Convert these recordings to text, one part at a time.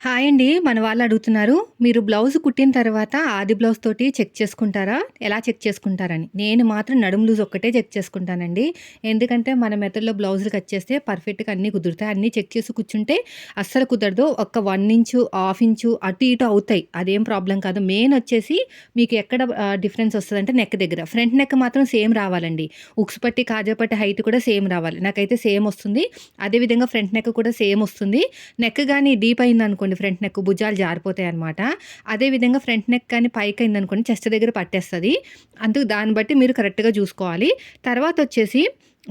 Hi అండి. మన వాళ్ళు అడుగుతున్నారు. మీరు బ్లౌజ్ కుట్టిన తర్వాత ఆది బ్లౌజ్ తోటి చెక్ చేసుకుంటారా? ఎలా చెక్ చేసుకుంటారని. నేను మాత్రం నడుము లూజ్ ఒక్కటే చెక్ చేసుకుంటానండి. ఎందుకంటే మన మెథడ్‌లో బ్లౌజులు కట్ చేస్తే పర్ఫెక్ట్‌గా అన్నీ కుదురుతాయి. అన్నీ చెక్ చేసి కూర్చుంటే అస్సలు కుదరదు. ఒక వన్ ఇంచు, హాఫ్ ఇంచు అటు ఇటు అవుతాయి. అదేం ప్రాబ్లం కాదు. మెయిన్ వచ్చేసి మీకు ఎక్కడ డిఫరెన్స్ వస్తుందంటే నెక్ దగ్గర. ఫ్రంట్ నెక్ మాత్రం సేమ్ రావాలండి. ఉక్స్ పట్టి, కాజా పట్టి హైట్ కూడా సేమ్ రావాలి. నాకైతే సేమ్ వస్తుంది. అదే విధంగా ఫ్రంట్ నెక్ కూడా సేమ్ వస్తుంది. నెక్ కానీ డీప్ అయిందనుకోండి ఫ్రంట్ నెక్ భుజాలు జారిపోతాయన్నమాట. అదే విధంగా ఫ్రంట్ నెక్ కానీ పైకి పైకయిందనుకోండి చెస్ట్ దగ్గర పట్టేస్తుంది అందుకు దాన్ని బట్టి మీరు కరెక్ట్‌గా చూసుకోవాలి. తర్వాత వచ్చేసి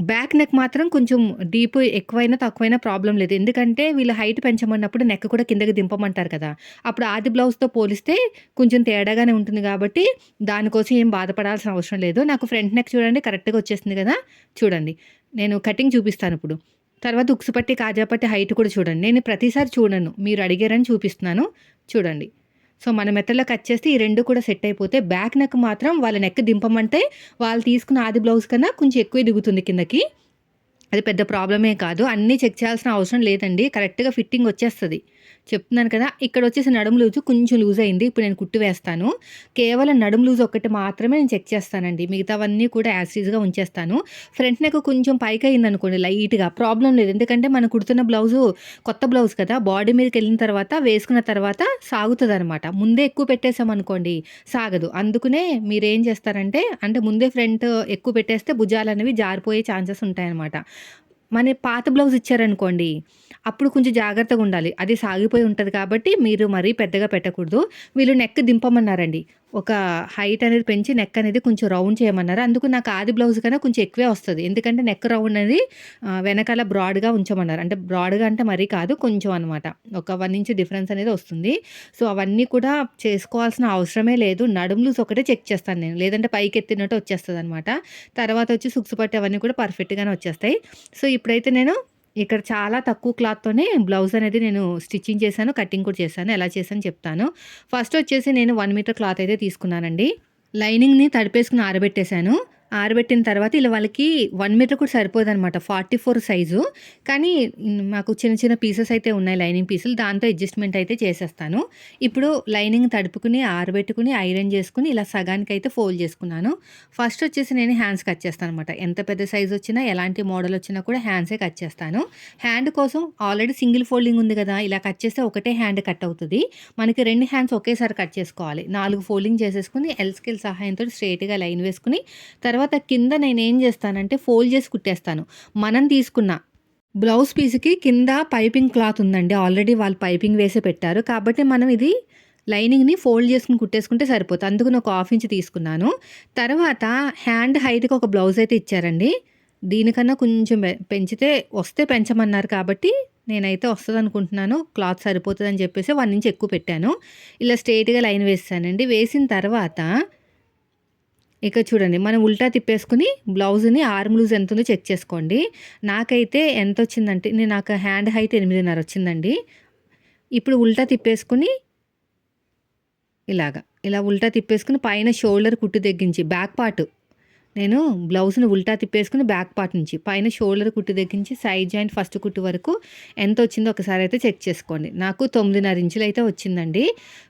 బ్యాక్ నెక్ మాత్రం కొంచెం డీప్ ఎక్కువైనా, తక్కువైనా ప్రాబ్లం లేదు. ఎందుకంటే వీళ్ళు హైట్ పెంచమన్నప్పుడు నెక్ కూడా కిందకి దింపమంటారు కదా! అప్పుడు ఆది బ్లౌజ్‌తో పోలిస్తే కొంచెం తేడాగానే ఉంటుంది కాబట్టి దానికోసం ఏం బాధపడాల్సిన అవసరం లేదు. నాకు ఫ్రంట్ నెక్ చూడండి కరెక్ట్‌గా వచ్చేసింది కదా! చూడండి. నేను కటింగ్ చూపిస్తాను ఇప్పుడు తర్వాత ఉక్సుపట్టి కాజాపట్టి హైట్ కూడా చూడండి. నేను ప్రతిసారి చూడను. మీరు అడిగారని చూపిస్తున్నాను. చూడండి. సో, మన మెథడ్‌లో కట్ చేస్తే ఈ రెండు కూడా సెట్ అయిపోతే బ్యాక్ నెక్ మాత్రం వాళ్ళ నెక్ దింపమంటే వాళ్ళు తీసుకున్న ఆది బ్లౌజ్ కన్నా కొంచెం ఎక్కువే దిగుతుంది కిందకి. అది పెద్ద ప్రాబ్లమే కాదు. అన్నీ చెక్ చేయాల్సిన అవసరం లేదండి. కరెక్ట్‌గా ఫిట్టింగ్ వచ్చేస్తుంది చెప్తున్నాను కదా! ఇక్కడ వచ్చేసి నడుము లూజు కొంచెం లూజ్ అయింది. ఇప్పుడు నేను కుట్టి వేస్తాను. కేవలం నడుము లూజ్ ఒక్కటి మాత్రమే నేను చెక్ చేస్తానండి. మిగతావన్నీ కూడా యాసిడ్గా ఉంచేస్తాను. ఫ్రంట్ నెక్ కొంచెం పైకి అయింది అనుకోండి లైట్‌గా ప్రాబ్లం లేదు. ఎందుకంటే మనం కుడుతున్న బ్లౌజు కొత్త బ్లౌజ్ కదా! బాడీ మీదకి వెళ్ళిన తర్వాత వేసుకున్న తర్వాత సాగుతుంది అనమాట ముందే ఎక్కువ పెట్టేసామనుకోండి సాగదు. అందుకనే మీరేం చేస్తారంటే అంటే ముందే ఫ్రంట్ ఎక్కువ పెట్టేస్తే భుజాలు అనేవి జారిపోయే ఛాన్సెస్ ఉంటాయన్నమాట. మన పాత బ్లౌజ్ ఇచ్చారనుకోండి అప్పుడు కొంచెం జాగ్రత్తగా ఉండాలి. అది సాగిపోయి ఉంటుంది కాబట్టి మీరు మరీ పెద్దగా పెట్టకూడదు. వీళ్ళు నెక్ దింపమన్నారండి. ఒక హైట్ అనేది పెంచి నెక్ అనేది కొంచెం రౌండ్ చేయమన్నారు. అందుకు నాకు ఆది బ్లౌజ్ కన్నా కొంచెం ఎక్కువే వస్తుంది ఎందుకంటే నెక్ రౌండ్ అనేది వెనకాల బ్రాడ్‌గా ఉంచమన్నారు. అంటే బ్రాడ్‌గా అంటే మరీ కాదు కొంచెం అనమాట. ఒక వన్ ఇంచ్ డిఫరెన్స్ అనేది వస్తుంది. సో, అవన్నీ కూడా చేసుకోవాల్సిన అవసరమే లేదు. నడుము లూజ్ ఒకటే చెక్ చేస్తాను నేను. లేదంటే పైకెత్తినట్టు అనమాట తర్వాత వచ్చి ఉక్స్ పట్టి అవన్నీ కూడా పర్ఫెక్ట్‌గానే వచ్చేస్తాయి. సో, ఇప్పుడైతే నేను ఇక్కడ చాలా తక్కువ క్లాత్‌తోనే బ్లౌజ్ అనేది నేను స్టిచ్చింగ్ చేశాను. కటింగ్ కూడా చేశాను. ఎలా చేశాను చెప్తాను. ఫస్ట్ వచ్చేసి నేను వన్ మీటర్ క్లాత్ అయితే తీసుకున్నానండి. లైనింగ్‌ని తడిపేసుకుని ఆరబెట్టేసాను. ఆరబెట్టిన తర్వాత ఇలా వాళ్ళకి వన్ మీటర్ కూడా సరిపోదనమాట. 44 సైజు. కానీ మాకు చిన్న చిన్న పీసెస్ అయితే ఉన్నాయి లైనింగ్ పీసులు. దాంతో అడ్జస్ట్‌మెంట్ అయితే చేసేస్తాను. ఇప్పుడు లైనింగ్ తడుపుకుని ఆరబెట్టుకుని ఐరన్ చేసుకుని ఇలా సగానికి అయితే ఫోల్డ్ చేసుకున్నాను. ఫస్ట్ వచ్చేసి నేను హ్యాండ్స్ కట్ చేస్తాననమాట. ఎంత పెద్ద సైజు వచ్చినా, ఎలాంటి మోడల్ వచ్చినా కూడా హ్యాండ్సే కట్ చేస్తాను. హ్యాండ్ కోసం ఆల్రెడీ సింగిల్ ఫోల్డింగ్ ఉంది కదా! ఇలా కట్ చేస్తే ఒకటే హ్యాండ్ కట్ అవుతుంది మనకి రెండు హ్యాండ్స్ ఒకేసారి కట్ చేసుకోవాలి. నాలుగు ఫోల్డింగ్ చేసేసుకుని ఎల్ స్కిల్ సహాయంతో స్ట్రెయిట్‌గా లైన్ వేసుకుని తర్వాత తర్వాత కింద నేను ఏం చేస్తానంటే ఫోల్డ్ చేసి కుట్టేస్తాను. మనం తీసుకున్న బ్లౌజ్ పీస్‌కి కింద పైపింగ్ క్లాత్ ఉందండి. ఆల్రెడీ వాళ్ళు పైపింగ్ వేసే పెట్టారు. కాబట్టి మనం ఇది లైనింగ్‌ని ఫోల్డ్ చేసుకుని కుట్టేసుకుంటే సరిపోతుంది. అందుకు ఒక హాఫ్ ఇంచ్ తీసుకున్నాను. తర్వాత హ్యాండ్ హైట్‌కి ఒక బ్లౌజ్ అయితే ఇచ్చారండి. దీనికన్నా కొంచెం పెంచితే వస్తే పెంచమన్నారు కాబట్టి నేనైతే వస్తదనుకుంటున్నాను. క్లాత్ సరిపోతదని చెప్పేసి వన్ ఇంచ్ ఎక్కువ పెట్టాను. ఇలా స్ట్రైట్గా లైన్ వేస్తానండి వేసిన తర్వాత ఇక చూడండి మనం ఉల్టా తిప్పేసుకొని బ్లౌజ్‌ని ఆర్మ్ లూజ్ ఎంతుందో చెక్ చేసుకోండి. నాకైతే ఎంత వచ్చిందంటే నేను నాకు హ్యాండ్ హైట్ 8.5 వచ్చిందండి. ఇప్పుడు ఉల్టా తిప్పేసుకొని ఇలాగ. ఇలా ఉల్టా తిప్పేసుకుని పైన షోల్డర్ కుట్టు తగ్గించి బ్యాక్ పార్ట్ నేను బ్లౌజ్‌ని ఉల్టా తిప్పేసుకుని బ్యాక్ పార్ట్ నుంచి పైన షోల్డర్ కుట్టు దగ్గర నుంచి సైడ్ జాయింట్ ఫస్ట్ కుట్టు వరకు ఎంత వచ్చిందో ఒకసారి అయితే చెక్ చేసుకోండి. నాకు తొమ్మిదిన్నర ఇంచులు అయితే వచ్చిందండి.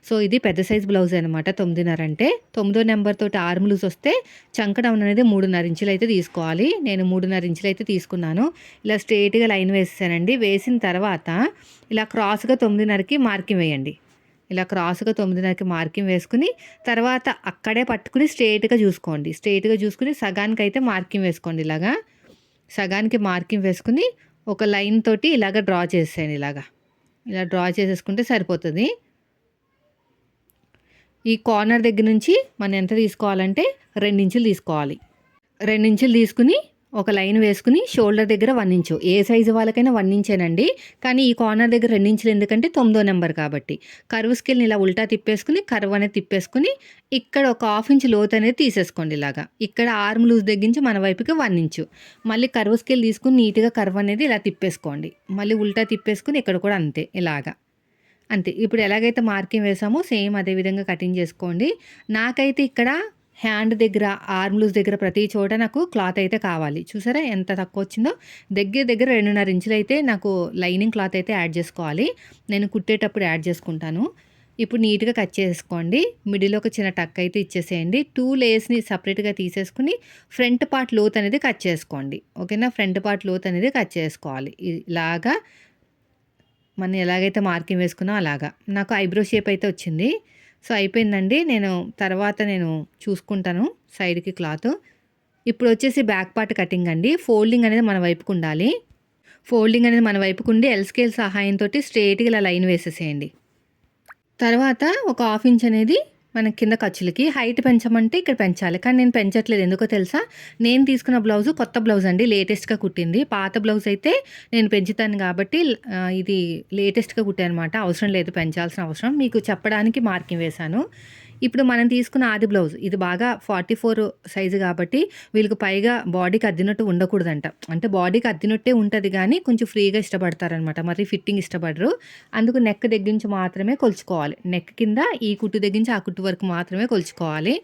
సో, ఇది పెద్ద సైజ్ బ్లౌజ్ అనమాట 9.5 అంటే. తొమ్మిదో నెంబర్ తోటి ఆర్మ్ లూజ్ వస్తే చంక డౌన్ అనేది 3.5 ఇంచులైతే తీసుకోవాలి. నేను మూడున్నర ఇంచులు అయితే తీసుకున్నాను. ఇలా స్ట్రేట్గా లైన్ వేసేసానండి. వేసిన తర్వాత ఇలా క్రాస్‌గా 9.5కి మార్కింగ్ వేయండి. ఇలా క్రాస్‌గా 9.5కి మార్కింగ్ వేసుకుని తర్వాత అక్కడే పట్టుకుని స్ట్రైట్గా చూసుకోండి. స్ట్రైట్గా చూసుకుని సగానికి అయితే మార్కింగ్ వేసుకోండి ఇలాగా. సగానికి మార్కింగ్ వేసుకుని ఒక లైన్ తోటి ఇలాగ డ్రా చేసేయండి ఇలాగా. ఇలా డ్రా చేసేసుకుంటే సరిపోతుంది ఈ కార్నర్ దగ్గర నుంచి మనం ఎంత తీసుకోవాలంటే 2 ఇంచులు తీసుకోవాలి. 2 ఇంచులు ఒక లైన్ వేసుకుని షోల్డర్ దగ్గర వన్ ఇంచు. ఏ సైజు వాళ్ళకైనా వన్ ఇంచేనండి. కానీ ఈ కార్నర్ దగ్గర రెండు ఇంచులు ఎందుకంటే తొమ్మిదో నెంబర్ కాబట్టి. కర్వ్ స్కేల్‌ని ఇలా ఉల్టా తిప్పేసుకొని కర్వ్ అనేది తిప్పేసుకుని ఇక్కడ ఒక హాఫ్ ఇంచ్ లోతు అనేది తీసేసుకోండి ఇలాగా. ఇక్కడ ఆర్మ్ లూజ్ దగ్గరించి మన వైపుకి వన్ ఇంచు. మళ్ళీ కర్వ్ స్కేల్ తీసుకొని నీట్‌గా కర్వ్ అనేది ఇలా తిప్పేసుకోండి. మళ్ళీ ఉల్టా తిప్పేసుకుని ఇక్కడ కూడా అంతే ఇలాగా. అంతే. ఇప్పుడు ఎలాగైతే మార్కింగ్ వేసామో సేమ్ అదే విధంగా కటింగ్ చేసుకోండి. నాకైతే ఇక్కడ హ్యాండ్ దగ్గర ఆర్మ్ లూజ్ దగ్గర ప్రతి చోట నాకు క్లాత్ అయితే కావాలి. చూసారా ఎంత తక్కువ వచ్చిందో? దగ్గర దగ్గర రెండున్నర ఇంచులు అయితే నాకు లైనింగ్ క్లాత్ అయితే యాడ్ చేసుకోవాలి. నేను కుట్టేటప్పుడు యాడ్ చేసుకుంటాను. ఇప్పుడు నీట్గా కట్ చేసుకోండి. మిడిల్ ఒక చిన్న టక్ అయితే ఇచ్చేసేయండి. టూ లేయర్స్ని సపరేట్గా తీసేసుకుని ఫ్రంట్ పార్ట్ లోత్ అనేది కట్ చేసుకోండి. ఓకేనా? ఫ్రంట్ పార్ట్ లోత్ అనేది కట్ చేసుకోవాలి. ఇలాగా మనం ఎలాగైతే మార్కింగ్ వేసుకున్నాం అలాగా. నాకు ఐబ్రో షేప్ అయితే వచ్చింది. సో అయిపోయిందండి. నేను తర్వాత నేను చూసుకుంటాను సైడ్కి క్లాత్. ఇప్పుడు వచ్చేసి బ్యాక్ పార్ట్ కటింగ్ అండి. ఫోల్డింగ్ అనేది మన వైపుకు ఉండాలి. ఫోల్డింగ్ అనేది మన వైపుకు ఉండి ఎల్ స్కేల్ సహాయంతో స్ట్రేట్గా ఇలా లైన్ వేసేసేయండి. తర్వాత ఒక హాఫ్ ఇంచ్ అనేది మన కింద ఖర్చులకి హైట్ పెంచమంటే ఇక్కడ పెంచాలి. కానీ నేను పెంచట్లేదు. ఎందుకో తెలుసా? నేను తీసుకున్న బ్లౌజ్ కొత్త బ్లౌజ్ అండి. లేటెస్ట్గా కుట్టింది. పాత బ్లౌజ్ అయితే నేను పెంచుతాను కాబట్టి ఇది లేటెస్ట్గా కుట్టాను అనమాట అవసరం లేదు. పెంచాల్సిన అవసరం. మీకు చెప్పడానికి మార్కింగ్ వేశాను. ఇప్పుడు మనం తీసుకున్న ఆది బ్లౌజ్ ఇది బాగా ఫార్టీ ఫోర్ సైజు కాబట్టి వీళ్ళకి పైగా బాడీకి అద్దినట్టు ఉండకూడదంట. అంటే బాడీకి అద్దినట్టే ఉంటుంది కానీ కొంచెం ఫ్రీగా ఇష్టపడతారనమాట. మరి ఫిట్టింగ్ ఇష్టపడరు. అందుకు నెక్ దగ్గర నుంచి మాత్రమే కొలుచుకోవాలి. నెక్ కింద ఈ కుట్టు దగ్గర నుంచి ఆ కుట్టు వరకు మాత్రమే కొలుచుకోవాలి.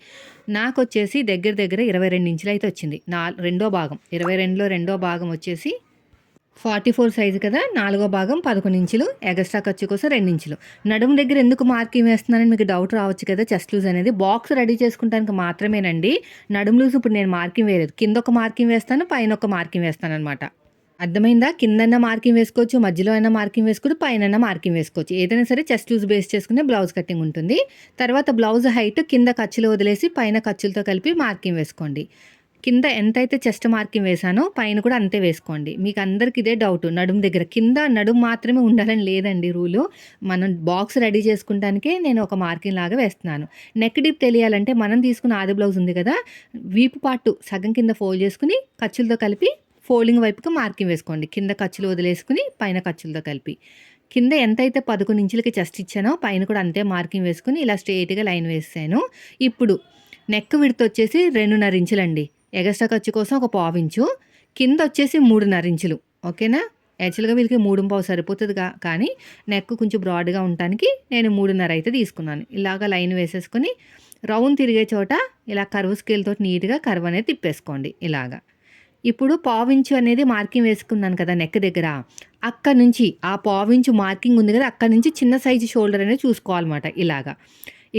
నాకు వచ్చేసి దగ్గర దగ్గర ఇరవై రెండు ఇంచులు అయితే వచ్చింది. నా రెండో భాగం ఇరవై రెండులో రెండో భాగం వచ్చేసి ఫార్టీ ఫోర్ సైజు కదా నాలుగో భాగం పదకొండు ఇంచులు ఎగస్ట్రా ఖర్చు కోసం రెండు ఇంచులు. నడుము దగ్గర ఎందుకు మార్కింగ్ వేస్తున్నానని మీకు డౌట్ రావచ్చు కదా చెస్ట్ లూజ్ అనేది. బాక్స్ రెడీ చేసుకుంటానికి మాత్రమేనండి. నడుము లూజ్ ఇప్పుడు నేను మార్కింగ్ వేయలేదు. కింద ఒక మార్కింగ్ వేస్తాను పైన ఒక మార్కింగ్ వేస్తాను అనమాట అర్థమైందా? కిందన్న మార్కింగ్ వేసుకోవచ్చు మధ్యలో అయినా మార్కింగ్ వేసుకోవచ్చు పైన మార్కింగ్ వేసుకోవచ్చు. ఏదైనా సరే చెస్ట్ లూజ్ బేస్ చేసుకునే బ్లౌజ్ కటింగ్ ఉంటుంది. తర్వాత బ్లౌజ్ హైట్ కింద ఖర్చులు వదిలేసి పైన ఖర్చులతో కలిపి మార్కింగ్ వేసుకోండి. కింద ఎంతైతే చెస్ట్ మార్కింగ్ వేసానో పైన కూడా అంతే వేసుకోండి. మీకు అందరికి ఇదే డౌట్ నడుము దగ్గర కింద నడుము మాత్రమే ఉండాలని లేదండి రూలు. మనం బాక్స్ రెడీ చేసుకుంటానికే నేను ఒక మార్కింగ్ లాగా వేస్తున్నాను. నెక్ డిప్ తెలియాలంటే మనం తీసుకున్న ఆది బ్లౌజ్ ఉంది కదా వీపు పాటు సగం కింద ఫోల్డ్ చేసుకుని ఖర్చులతో కలిపి ఫోల్డింగ్ వైపుకి మార్కింగ్ వేసుకోండి. కింద ఖర్చులు వదిలేసుకుని పైన ఖర్చులతో కలిపి. కింద ఎంతైతే పదకొండు ఇంచులకి చెస్ట్ ఇచ్చానో పైన కూడా అంతే మార్కింగ్ వేసుకుని ఇలా స్ట్రేట్గా లైన్ వేసాను ఇప్పుడు నెక్ విడత వచ్చేసి రెండున్నర ఇంచులండి. ఎగస్ట్రా ఖర్చు కోసం ఒక పావించు కింద వచ్చేసి మూడున్నర ఇంచులు. ఓకేనా? యాక్చువల్గా వీళ్ళకి మూడు పావు సరిపోతుందిగా. కానీ నెక్ కొంచెం బ్రాడ్గా ఉండటానికి నేను మూడున్నర అయితే తీసుకున్నాను. ఇలాగ లైన్ వేసేసుకొని రౌండ్ తిరిగే చోట ఇలా కరువు స్కేల్తో నీట్గా కర్వ్ అనేది తిప్పేసుకోండి. ఇలాగా. ఇప్పుడు పావించు అనేది మార్కింగ్ వేసుకున్నాను కదా నెక్ దగ్గర. అక్కడ నుంచి ఆ పావించు మార్కింగ్ ఉంది కదా అక్కడ నుంచి చిన్న సైజు షోల్డర్ అనేది చూసుకోవాలన్నమాట. ఇలాగా.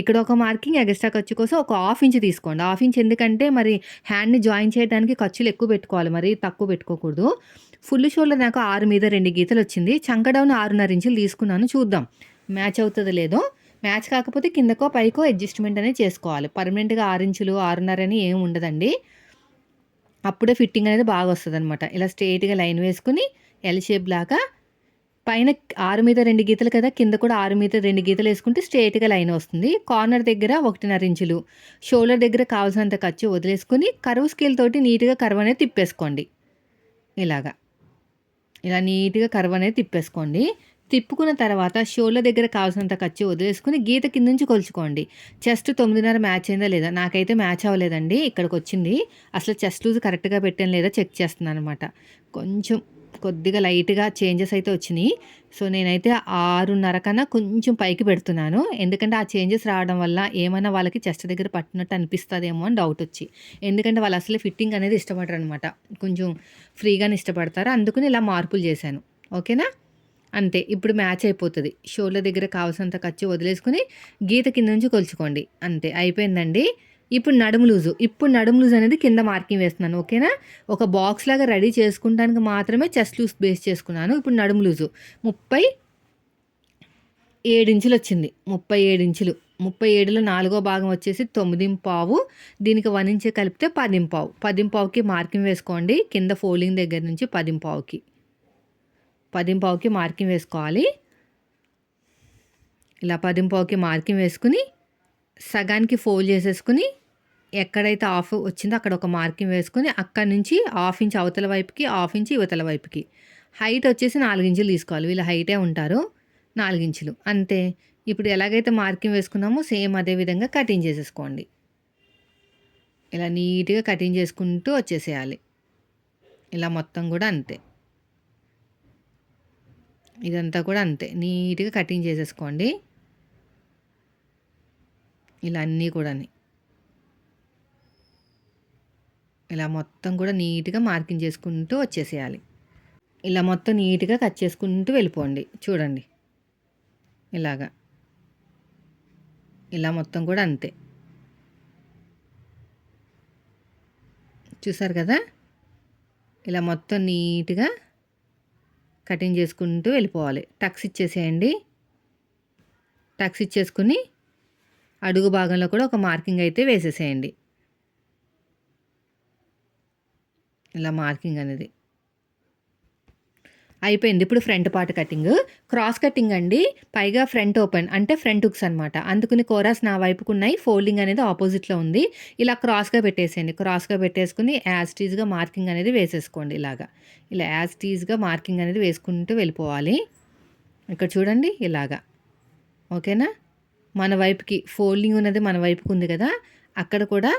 ఇక్కడ ఒక మార్కింగ్ ఎక్స్ట్రా ఖర్చు కోసం ఒక హాఫ్ ఇంచ్ తీసుకోండి. హాఫ్ ఇంచ్ ఎందుకంటే మరి హ్యాండ్ని జాయిన్ చేయడానికి ఖర్చులు ఎక్కువ పెట్టుకోవాలి. మరి తక్కువ పెట్టుకోకూడదు. ఫుల్ షోల్డర్ నాకు ఆరు మీద రెండు గీతలు వచ్చింది. చంకడౌన్ ఆరున్నర ఇంచులు తీసుకున్నాను. చూద్దాం. మ్యాచ్ అవుతుందో లేదో. మ్యాచ్ కాకపోతే కిందకో పైకో అడ్జస్ట్మెంట్ అనేది చేసుకోవాలి. పర్మనెంట్గా ఆరు ఇంచులు ఆరున్నర అని ఏమి ఉండదండి. అప్పుడే ఫిట్టింగ్ అనేది బాగా వస్తుంది అనమాట ఇలా స్ట్రైట్గా లైన్ వేసుకుని ఎల్ షేప్ లాగా పైన ఆరు మీద రెండు గీతలు కదా కింద కూడా ఆరు మీద రెండు గీతలు వేసుకుంటే స్ట్రేట్గా లైన్ వస్తుంది. కార్నర్ దగ్గర ఒకటిన్నర ఇంచులు. షోల్డర్ దగ్గర కావాల్సినంత ఖర్చు వదిలేసుకుని కరువు స్కేల్ తోటి నీట్గా కరువు అనేది తిప్పేసుకోండి. ఇలాగా. ఇలా నీట్గా కరువు అనేది తిప్పేసుకోండి. తిప్పుకున్న తర్వాత షోల్డర్ దగ్గర కావాల్సినంత ఖర్చు వదిలేసుకుని గీత కింద నుంచి కొలుచుకోండి. చెస్ట్ తొమ్మిదిన్నర మ్యాచ్ అయిందా లేదా? నాకైతే మ్యాచ్ అవ్వలేదండి ఇక్కడికి వచ్చింది అసలు చెస్ట్ లూజ్ కరెక్ట్గా పెట్టాను లేదా చెక్ చేస్తున్నాను అనమాట కొంచెం కొద్దిగా లైట్గా చేంజెస్ అయితే వచ్చినాయి. సో నేనైతే ఆరున్నర కన్నా కొంచెం పైకి పెడుతున్నాను. ఎందుకంటే ఆ చేంజెస్ రావడం వల్ల ఏమైనా వాళ్ళకి చెస్ట్ దగ్గర పట్టినట్టు అనిపిస్తుందేమో అని డౌట్ వచ్చి. ఎందుకంటే వాళ్ళు అసలు ఫిట్టింగ్ అనేది ఇష్టపడరు అనమాట కొంచెం ఫ్రీగానే ఇష్టపడతారు. అందుకని ఇలా మార్పులు చేశాను. ఓకేనా? అంతే. ఇప్పుడు మ్యాచ్ అయిపోతుంది. షోల దగ్గర కావాల్సినంత ఖర్చు వదిలేసుకుని గీత కింద నుంచి కొలుచుకోండి. అంతే. అయిపోయిందండి. ఇప్పుడు నడుము లూజు. ఇప్పుడు నడుము లూజ్ అనేది కింద మార్కింగ్ వేస్తున్నాను ఓకేనా? ఒక బాక్స్ లాగా రెడీ చేసుకుంటానికి మాత్రమే చెస్ట్ లూజ్ బేస్ చేసుకున్నాను ఇప్పుడు నడుము లూజు. ముప్పై ఏడించులు వచ్చింది ముప్పై ఏడించులు ముప్పై ఏడులో నాలుగో భాగం వచ్చేసి తొమ్మిది పావు దీనికి వన్ ఇంచే కలిపితే పదింపావు పదింపావుకి మార్కింగ్ వేసుకోండి కింద ఫోల్డింగ్ దగ్గర నుంచి పదింపావుకి పదింపావుకి మార్కింగ్ వేసుకోవాలి. ఇలా పదింపావుకి మార్కింగ్ వేసుకుని సగానికి ఫోల్డ్ చేసేసుకుని ఎక్కడైతే ఆఫ్ వచ్చిందో అక్కడ ఒక మార్కింగ్ వేసుకుని అక్కడి నుంచి హాఫ్ ఇంచ్ అవతల వైపుకి హాఫ్ ఇంచ్ ఇవతల వైపుకి. హైట్ వచ్చేసి నాలుగించులు తీసుకోవాలి. వీళ్ళు హైటే ఉంటారు నాలుగించులు అంతే. ఇప్పుడు ఎలాగైతే మార్కింగ్ వేసుకున్నామో సేమ్ అదే విధంగా కటింగ్ చేసేసుకోండి. ఇలా నీట్గా కటింగ్ చేసుకుంటూ వచ్చేసేయాలి. ఇలా మొత్తం కూడా అంతే. ఇదంతా కూడా అంతే. నీట్గా కటింగ్ చేసేసుకోండి. ఇలా అన్నీ కూడా ఇలా మొత్తం కూడా నీట్గా మార్కింగ్ చేసుకుంటూ వచ్చేసేయాలి. ఇలా మొత్తం నీట్గా కట్ చేసుకుంటూ వెళ్ళిపోండి. చూడండి. ఇలాగా. ఇలా మొత్తం కూడా అంతే. చూసారు కదా? ఇలా మొత్తం నీట్గా కటింగ్ చేసుకుంటూ వెళ్ళిపోవాలి. టక్స్ ఇచ్చేసేయండి. టక్స్ ఇచ్చేసుకుని అడుగు భాగంలో కూడా ఒక మార్కింగ్ అయితే వేసేసేయండి. ఇలా మార్కింగ్ అనేది అయిపోయింది. ఇప్పుడు front part cutting. Cross cutting అండి. పైగా ఫ్రంట్ ఓపెన్ అంటే ఫ్రంట్ హుక్స్ అనమాట అందుకుని కోరాస్ నా వైపుకు ఉన్నాయి. ఫోల్డింగ్ అనేది ఆపోజిట్లో ఉంది. ఇలా క్రాస్గా పెట్టేసేయండి. క్రాస్గా పెట్టేసుకుని యాజ్ టీజ్గా మార్కింగ్ అనేది వేసేసుకోండి ఇలాగా. ఇలా యాజ్ టీజ్గా మార్కింగ్ అనేది వేసుకుంటూ వెళ్ళిపోవాలి. ఇక్కడ చూడండి ఇలాగా. ఓకేనా? మన వైపుకి ఫోల్డింగ్ ఉన్నది మన వైపుకి ఉంది కదా అక్కడ కూడా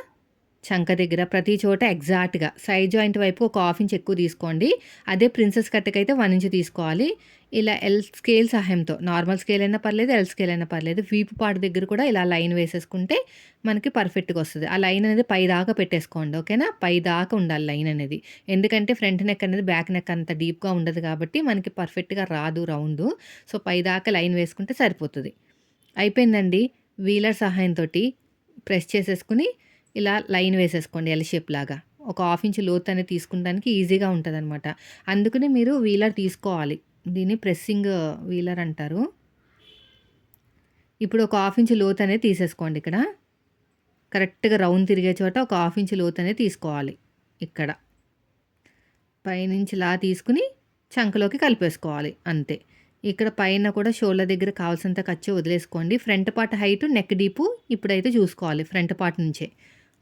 చంక దగ్గర ప్రతి చోట ఎగ్జాక్ట్గా సైడ్ జాయింట్ వైపు ఒక హాఫ్ ఇంచ్ ఎక్కువ తీసుకోండి. అదే ప్రిన్సెస్ కట్టకైతే వన్ ఇంచ్ తీసుకోవాలి. ఇలా ఎల్ స్కేల్ సహాయంతో నార్మల్ స్కేల్ అయినా పర్లేదు ఎల్ స్కేల్ అయినా పర్లేదు వీపు పాటు దగ్గర కూడా ఇలా లైన్ వేసేసుకుంటే మనకి పర్ఫెక్ట్గా వస్తుంది. ఆ లైన్ అనేది పై దాకా పెట్టేసుకోండి ఓకేనా? పై దాకా ఉండాలి లైన్ అనేది. ఎందుకంటే ఫ్రంట్ నెక్ అనేది బ్యాక్ నెక్ అంత డీప్గా ఉండదు కాబట్టి మనకి పర్ఫెక్ట్గా రాదు రౌండ్. సో పై దాకా లైన్ వేసుకుంటే సరిపోతుంది. అయిపోయిందండి. వీలర్ సహాయంతో ప్రెస్ చేసేసుకుని ఇలా లైన్ వేసేసుకోండి ఎల్ షేప్ లాగా. ఒక హాఫ్ ఇంచ్ లోత్ అనేది తీసుకుంటానికి ఈజీగా ఉంటుంది అనమాట అందుకని మీరు వీలర్ తీసుకోవాలి. దీన్ని ప్రెస్సింగ్ వీలర్ అంటారు. ఇప్పుడు ఒక హాఫ్ ఇంచ్ లోత్ అనేది తీసేసుకోండి ఇక్కడ. కరెక్ట్గా రౌండ్ తిరిగే చోట ఒక హాఫ్ ఇంచ్ లోత్ అనేది తీసుకోవాలి ఇక్కడ. పైనుంచి లా తీసుకుని చంకలోకి కలిపేసుకోవాలి అంతే. ఇక్కడ పైన కూడా షోల్డర్ దగ్గర కావాల్సినంత ఖర్చు వదిలేసుకోండి. Front part height neck deep ఇప్పుడైతే చూసుకోవాలి ఫ్రంట్ పార్ట్ నుంచే.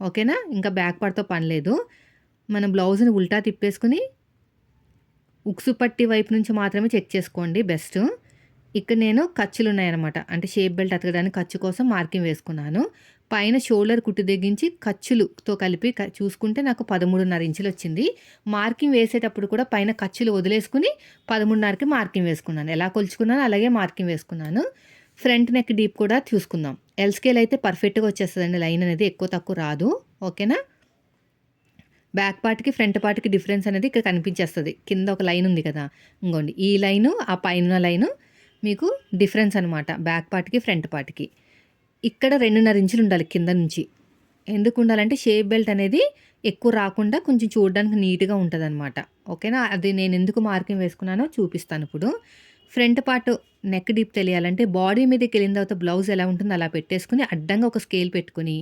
ఓకేనా? ఇంకా బ్యాక్ పార్ట్తో పని లేదు. మన బ్లౌజ్ని ఉల్టా తిప్పేసుకుని ఉక్సు పట్టి వైపు నుంచి మాత్రమే చెక్ చేసుకోండి బెస్ట్. ఇక్కడ నేను ఖర్చులు ఉన్నాయన్నమాట అంటే షేప్ బెల్ట్ అతకడానికి ఖర్చు కోసం మార్కింగ్ వేసుకున్నాను. పైన షోల్డర్ కుట్టు తెగించి ఖర్చులుతో కలిపి చూసుకుంటే నాకు పదమూడున్నర ఇంచులు వచ్చింది. మార్కింగ్ వేసేటప్పుడు కూడా పైన ఖర్చులు వదిలేసుకుని పదమూడున్నరకి మార్కింగ్ వేసుకున్నాను. ఎలా కొలుచుకున్నాను అలాగే మార్కింగ్ వేసుకున్నాను. ఫ్రంట్ నెక్ డీప్ కూడా చూసుకుందాం. ఎల్ స్కేల్ అయితే పర్ఫెక్ట్గా వచ్చేస్తుందండి. లైన్ అనేది ఎక్కువ తక్కువ రాదు. ఓకేనా? బ్యాక్ పార్ట్కి ఫ్రంట్ పార్ట్కి డిఫరెన్స్ అనేది ఇక్కడ కనిపించేస్తుంది. కింద ఒక లైన్ ఉంది కదా. ఇంకోండి. ఈ లైను ఆ పైన లైను మీకు డిఫరెన్స్ అనమాట బ్యాక్ పార్ట్కి ఫ్రంట్ పార్ట్కి. ఇక్కడ రెండున్నర ఇంచులు ఉండాలి కింద నుంచి. ఎందుకు ఉండాలంటే షేప్ బెల్ట్ అనేది ఎక్కువ రాకుండా కొంచెం చూడడానికి నీట్గా ఉంటుంది అనమాట ఓకేనా? అది నేను ఎందుకు మార్కింగ్ వేసుకున్నానో చూపిస్తాను ఇప్పుడు. ఫ్రంట్ పార్ట్ నెక్ డీప్ తెలియాలంటే బాడీ మీదకి వెళ్ళిన తర్వాత బ్లౌజ్ ఎలా ఉంటుందో అలా పెట్టేసుకుని అడ్డంగా ఒక స్కేల్ పెట్టుకుని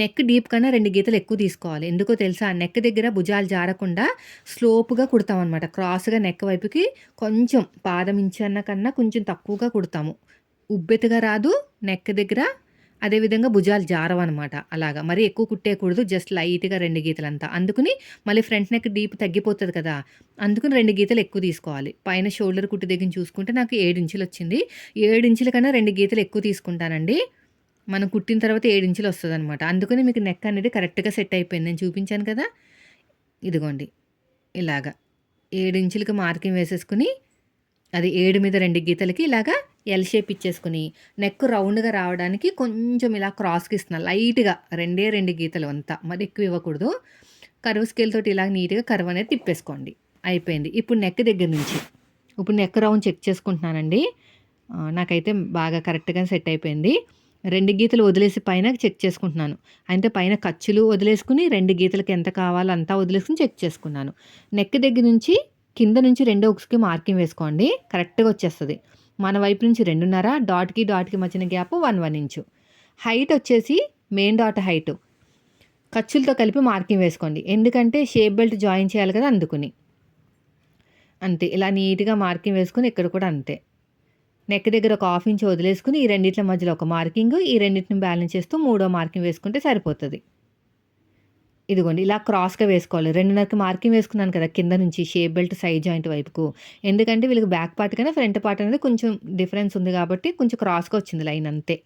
నెక్ డీప్ కన్నా రెండు గీతలు ఎక్కువ తీసుకోవాలి. ఎందుకో తెలుసా? నెక్ దగ్గర భుజాలు జారకుండా స్లోప్గా కుడతాం అనమాట క్రాస్గా నెక్ వైపుకి కొంచెం పాదం ఇంచన్న కన్నా కొంచెం తక్కువగా కుడతాము. ఉబ్బెతుగా రాదు నెక్ దగ్గర అదేవిధంగా భుజాలు జారవన్నమాట. అలాగా. మరి ఎక్కువ కుట్టేయకూడదు. జస్ట్ లైట్గా రెండు గీతలంతా. అందుకుని మళ్ళీ ఫ్రంట్ నెక్ డీప్ తగ్గిపోతుంది కదా. అందుకుని రెండు గీతలు ఎక్కువ తీసుకోవాలి. పైన షోల్డర్ కుట్టు దగ్గర చూసుకుంటే నాకు ఏడు ఇంచులు వచ్చింది. ఏడు ఇంచుల కన్నా రెండు గీతలు ఎక్కువ తీసుకుంటానండి. మనం కుట్టిన తర్వాత ఏడు ఇంచులు వస్తుంది అనమాట అందుకని మీకు నెక్ అనేది కరెక్ట్గా సెట్ అయిపోయింది. నేను చూపించాను కదా. ఇదిగోండి. ఇలాగా. ఏడు ఇంచులకి మార్కింగ్ వేసేసుకుని అది ఏడు మీద రెండు గీతలకి ఇలాగా ఎల్ షేప్ ఇచ్చేసుకుని నెక్ రౌండ్గా రావడానికి కొంచెం ఇలా క్రాస్కి ఇస్తున్నా. లైట్గా రెండే రెండు గీతలు అంతా. మరి ఎక్కువ ఇవ్వకూడదు. కరువు స్కేల్ తోటి ఇలా నీట్గా కరువు అనేది తిప్పేసుకోండి. అయిపోయింది. ఇప్పుడు నెక్ దగ్గర నుంచి. ఇప్పుడు నెక్ రౌండ్ చెక్ చేసుకుంటున్నానండి. నాకైతే బాగా కరెక్ట్గా సెట్ అయిపోయింది. రెండు గీతలు వదిలేసి పైన చెక్ చేసుకుంటున్నాను. అంటే పైన ఖర్చులు వదిలేసుకుని రెండు గీతలకు ఎంత కావాలో అంతా వదిలేసుకుని చెక్ చేసుకున్నాను. నెక్ దగ్గర నుంచి కింద నుంచి రెండో ఉక్స్కి మార్కింగ్ వేసుకోండి. కరెక్ట్గా వచ్చేస్తుంది. మన వైపు నుంచి రెండున్నర డాట్కి డాట్కి మధ్యన gap one one inch height వచ్చేసి మెయిన్ డాట్ హైట్ ఖర్చులతో కలిపి మార్కింగ్ వేసుకోండి. ఎందుకంటే షేప్ బెల్ట్ జాయిన్ చేయాలి కదా అందుకుని. అంతే. ఇలా నీట్గా మార్కింగ్ వేసుకుని ఇక్కడ కూడా అంతే. నెక్ దగ్గర ఒక హాఫ్ ఇంచ్ వదిలేసుకుని ఈ రెండింటి మధ్యలో ఒక మార్కింగ్ ఈ రెండింటిని బ్యాలెన్స్ చేస్తూ మూడో మార్కింగ్ వేసుకుంటే సరిపోతుంది. ఇదిగోండి ఇలా క్రాస్గా వేసుకోవాలి. రెండున్నరకి మార్కింగ్ వేసుకున్నాను కదా కింద నుంచి షేప్ బెల్ట్ సైడ్ జాయింట్ వైపుకు. ఎందుకంటే వీళ్ళకి బ్యాక్ పార్ట్ కన్నా ఫ్రంట్ పార్ట్ అనేది కొంచెం డిఫరెన్స్ ఉంది కాబట్టి కొంచెం క్రాస్గా వచ్చింది లైన్ అంతే.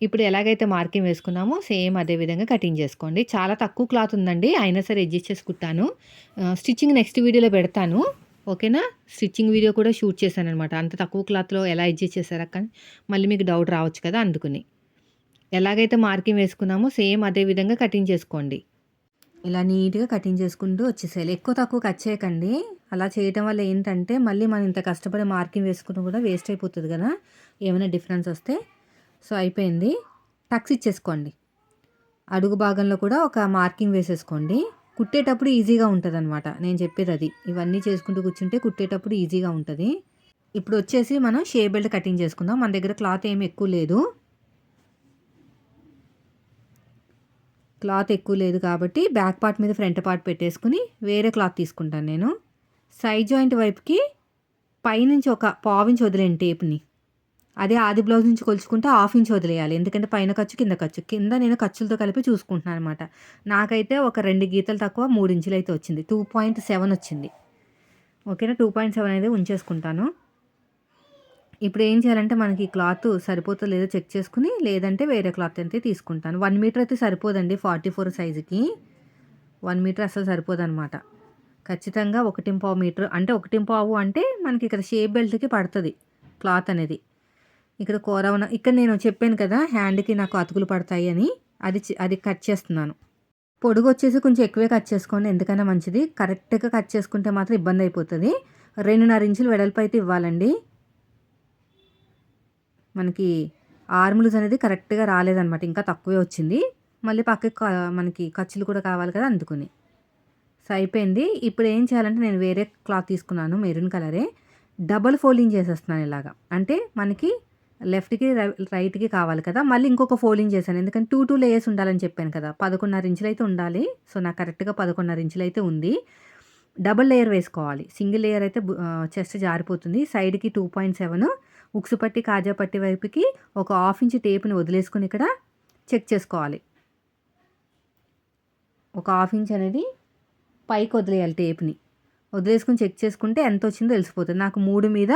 ఇప్పుడు ఎలాగైతే మార్కింగ్ వేసుకున్నామో సేమ్ అదే విధంగా కటింగ్ చేసుకోండి. చాలా తక్కువ క్లాత్ ఉందండి అయినా సరే అడ్జస్ట్ చేసుకుంటాను స్టిచ్చింగ్ నెక్స్ట్ వీడియోలో పెడతాను. ఓకేనా? స్టిచ్చింగ్ వీడియో కూడా షూట్ చేశాను అనమాట అంత తక్కువ క్లాత్లో ఎలా అడ్జస్ట్ చేశారా కానీ మళ్ళీ మీకు డౌట్ రావచ్చు కదా అందుకుని. ఎలాగైతే మార్కింగ్ వేసుకున్నామో సేమ్ అదే విధంగా కటింగ్ చేసుకోండి. ఇలా నీట్‌గా కటింగ్ చేసుకుంటూ వచ్చేసేయాలి. ఎక్కువ తక్కువ కట్ చేయకండి. అలా చేయటం వల్ల ఏంటంటే, మళ్ళీ మనం ఇంత కష్టపడి మార్కింగ్ వేసుకున్న కూడా వేస్ట్ అయిపోతుంది కదా ఏమైనా డిఫరెన్స్ వస్తే. సో, అయిపోయింది. టక్స్ ఇచ్చేసుకోండి. అడుగు భాగంలో కూడా ఒక మార్కింగ్ వేసేసుకోండి. కుట్టేటప్పుడు ఈజీగా ఉంటుంది అనమాట నేను చెప్పేది అది ఇవన్నీ చేసుకుంటూ కూర్చుంటే కుట్టేటప్పుడు ఈజీగా ఉంటుంది ఇప్పుడు వచ్చేసి మనం షే బెల్ట్ కటింగ్ చేసుకుందాం. మన దగ్గర క్లాత్ ఏమి ఎక్కువ లేదు. క్లాత్ ఎక్కువ లేదు కాబట్టి బ్యాక్ పార్ట్ మీద ఫ్రంట్ పార్ట్ పెట్టేసుకుని వేరే క్లాత్ తీసుకుంటాను నేను. సైడ్ జాయింట్ వైపుకి పైనుంచి ఒక పావించి వదిలేయండి టేప్‌ని. అదే ఆది బ్లౌజ్ నుంచి కొలుచుకుంటే హాఫ్ ఇంచ్ వదిలేయాలి. ఎందుకంటే పైన ఖర్చు, కింద ఖర్చు. కింద నేను ఖర్చులతో కలిపి చూసుకుంటున్నాను అనమాట. నాకైతే ఒక రెండు గీతలు తక్కువ 3 ఇంచులైతే వచ్చింది. 2.7 వచ్చింది. ఓకేనా? 2.7 అనేది ఉంచేసుకుంటాను. ఇప్పుడు ఏం చేయాలంటే మనకి క్లాత్ సరిపోతుందో లేదో చెక్ చేసుకుని, లేదంటే వేరే క్లాత్ అయితే తీసుకుంటాను. వన్ మీటర్ అయితే సరిపోదండి 44 సైజుకి. వన్ మీటర్ అసలు సరిపోదన్నమాట ఖచ్చితంగా 1.5 మీటర్ అంటే 1.5 అంటే మనకి ఇక్కడ షేప్ బెల్ట్‌కి పడుతుంది క్లాత్ అనేది. ఇక్కడ కోరవన ఇక్కడ నేను చెప్పాను కదా! హ్యాండ్‌కి నాకు అతుకులు పడతాయి అని. అది అది కట్ చేస్తున్నాను. పొడుగు వచ్చేసి కొంచెం ఎక్కువే కట్ చేసుకోండి. ఎందుకైనా మంచిది. కరెక్ట్‌గా కట్ చేసుకుంటే మాత్రం ఇబ్బంది అయిపోతుంది రెండున్నర ఇంచులు వెడల్పు అయితే ఇవ్వాలండి. మనకి ఆర్మ్లూజ్ అనేది కరెక్ట్‌గా రాలేదనమాట. ఇంకా తక్కువే వచ్చింది. మళ్ళీ పక్కకి క మనకి ఖర్చులు కూడా కావాలి కదా! అందుకుని సో, అయిపోయింది. ఇప్పుడు ఏం చేయాలంటే నేను వేరే క్లాత్ తీసుకున్నాను మెరూన్ కలరే. డబల్ ఫోల్డింగ్ చేసేస్తున్నాను ఇలాగా. అంటే మనకి లెఫ్ట్‌కి రై రైట్‌కి కావాలి కదా! మళ్ళీ ఇంకొక ఫోల్డింగ్ చేశాను. ఎందుకంటే 2, 2 లేయర్స్ ఉండాలని చెప్పాను కదా! పదకొన్నర ఇంచులు అయితే ఉండాలి. సో, నాకు కరెక్ట్‌గా పదకొన్న ఇంచులు అయితే ఉంది. డబల్ లేయర్ వేసుకోవాలి. సింగిల్ లేయర్ అయితే చెస్ట్ జారిపోతుంది. సైడ్‌కి 2.7 ఉక్సు పట్టి, కాజా పట్టి వైపుకి ఒక హాఫ్ ఇంచ్ టేప్‌ని వదిలేసుకొని ఇక్కడ చెక్ చేసుకోవాలి. ఒక హాఫ్ ఇంచ్ అనేది పైకి వదిలేయాలి టేప్‌ని. వదిలేసుకొని చెక్ చేసుకుంటే ఎంత వచ్చిందో తెలిసిపోతుంది నాకు మూడు మీద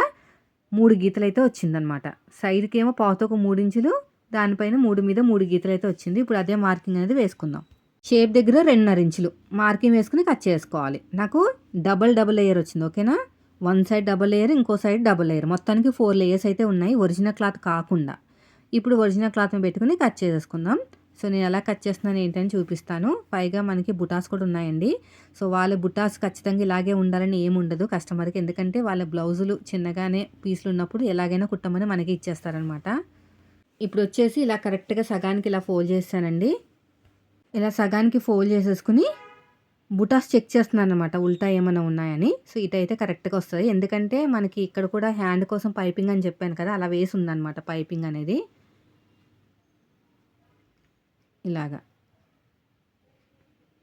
మూడు గీతలు అయితే వచ్చిందనమాట. సైడ్కి ఏమో పాత ఒక మూడు ఇంచులు, దానిపైన మూడు మీద మూడు గీతలు అయితే వచ్చింది. ఇప్పుడు అదే మార్కింగ్ అనేది వేసుకుందాం. షేప్ దగ్గర 2.5 ఇంచులు మార్కింగ్ వేసుకుని కట్ చేసుకోవాలి. నాకు డబల్ డబుల్ లేయర్ వచ్చింది. ఓకేనా? వన్ సైడ్ డబుల్ లేయర్, ఇంకో సైడ్ డబుల్ లేయర్. మొత్తానికి ఫోర్ లేయర్స్ అయితే ఉన్నాయి. ఒరిజినల్ క్లాత్ కాకుండా. ఇప్పుడు ఒరిజినల్ క్లాత్‌ని పెట్టుకుని కట్ చేసేసుకుందాం. సో, నేను ఎలా కట్ చేస్తున్నాను ఏంటని చూపిస్తాను. పైగా మనకి బుటాస్ కూడా ఉన్నాయండి. సో, వాళ్ళ బుటాస్ ఖచ్చితంగా ఇలాగే ఉండాలని ఏముండదు కస్టమర్‌కి. ఎందుకంటే వాళ్ళ బ్లౌజులు చిన్నగానే పీసులు ఉన్నప్పుడు ఎలాగైనా కుట్టమని మనకి ఇచ్చేస్తారనమాట. ఇప్పుడు వచ్చేసి ఇలా కరెక్ట్‌గా సగానికి ఇలా ఫోల్డ్ చేశానండి. ఇలా సగానికి ఫోల్డ్ చేసేసుకుని బుటాస్ చెక్ చేస్తున్నాను అనమాట ఉల్టా ఏమైనా ఉన్నాయని. సో, ఇటైతే కరెక్ట్‌గా వస్తుంది ఎందుకంటే మనకి ఇక్కడ కూడా హ్యాండ్ కోసం పైపింగ్ అని చెప్పాను కదా! అలా వేసి ఉందనమాట పైపింగ్ అనేది. ఇలాగా.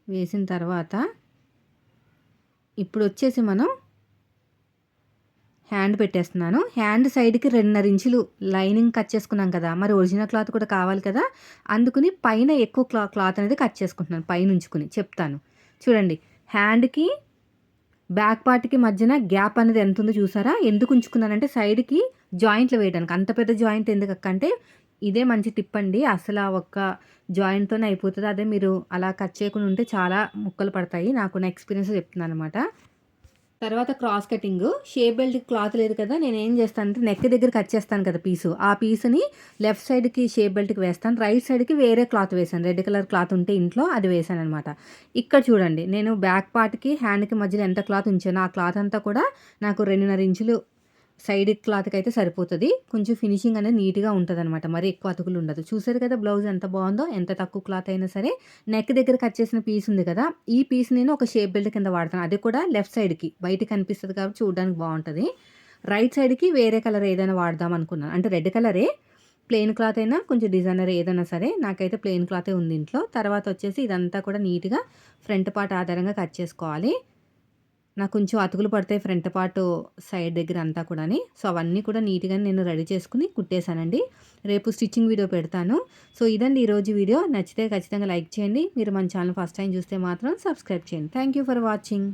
వేసిన తర్వాత ఇప్పుడు వచ్చేసి మనం హ్యాండ్ పెట్టేస్తున్నాను. హ్యాండ్ సైడ్‌కి 2.5 ఇంచులు లైనింగ్ కట్ చేసుకున్నాం కదా! మరి ఒరిజినల్ క్లాత్ కూడా కావాలి కదా! అందుకుని పైన ఎక్కువ క్లా క్లాత్ అనేది కట్ చేసుకుంటున్నాను పైనుంచుకుని చెప్తాను. చూడండి హ్యాండ్‌కి బ్యాక్ పార్ట్‌కి మధ్యన గ్యాప్ అనేది ఎంత ఉందో చూసారా? ఎందుకు ఉంచుకున్నానంటే సైడ్‌కి జాయింట్లు వేయడానికి. అంత పెద్ద జాయింట్ ఎందుకు అంటే ఇదే మంచి టిప్ అండి. అసలు ఆ ఒక్క జాయింట్‌తోనే అయిపోతుంది అదే మీరు అలా కట్ చేయకుండా ఉంటే చాలా ముక్కలు పడతాయి. నాకు నా ఎక్స్‌పీరియన్స్ చెప్తున్నాననమాట. తర్వాత cross cutting. Shape belt cloth లేదు కదా! నేను ఏం చేస్తాను అంటే నెక్ దగ్గర కట్ చేస్తాను కదా పీసు. ఆ పీస్‌ని లెఫ్ట్ సైడ్‌కి షేప్ బెల్ట్‌కి వేస్తాను. రైట్ సైడ్‌కి వేరే క్లాత్ వేశాను. రెడ్ కలర్ క్లాత్ ఉంటే ఇంట్లో అది వేశాననమాట. ఇక్కడ చూడండి నేను బ్యాక్ పార్ట్‌కి, హ్యాండ్‌కి మధ్యలో ఎంత క్లాత్ ఉంచానో ఆ క్లాత్ అంతా కూడా నాకు 2.5 ఇంచులు సైడ్ క్లాత్‌కి అయితే సరిపోతుంది కొంచెం ఫినిషింగ్ అనేది నీట్‌గా ఉంటదనమాట. మరీ ఎక్కువ అతుకులు ఉండదు. చూసారు కదా బ్లౌజ్ ఎంత బాగుందో ఎంత తక్కువ క్లాత్ అయినా సరే నెక్ దగ్గర కట్ చేసిన పీస్ ఉంది కదా! ఈ పీస్ నేను ఒక షేప్ బెల్ట్ కింద వాడతాను. అది కూడా లెఫ్ట్ సైడ్‌కి. బయట కనిపిస్తుంది కాబట్టి చూడడానికి బాగుంటుంది రైట్ సైడ్‌కి వేరే కలర్ ఏదైనా వాడదాం అనుకున్నాను. అంటే రెడ్ కలరే. ప్లెయిన్ క్లాత్ అయినా కొంచెం డిజైనర్ ఏదైనా సరే నాకైతే ప్లెయిన్ క్లాతే ఉంది ఇంట్లో. తర్వాత వచ్చేసి ఇదంతా కూడా నీట్‌గా ఫ్రంట్ పార్ట్ ఆధారంగా కట్ చేసుకోవాలి. నాకు కొంచెం అతుకులు పడతాయి ఫ్రంట్ పార్ట్ సైడ్ దగ్గర అంతా కూడాని. సో, అవన్నీ కూడా నీట్గా నేను రెడీ చేసుకుని కుట్టేసానండి. రేపు స్టిచ్చింగ్ వీడియో పెడతాను. సో, ఇదండి ఈరోజు వీడియో. నచ్చితే ఖచ్చితంగా లైక్ చేయండి. మీరు మన ఛానల్ ఫస్ట్ టైం చూస్తే మాత్రం సబ్స్క్రైబ్ చేయండి. Thank you for watching.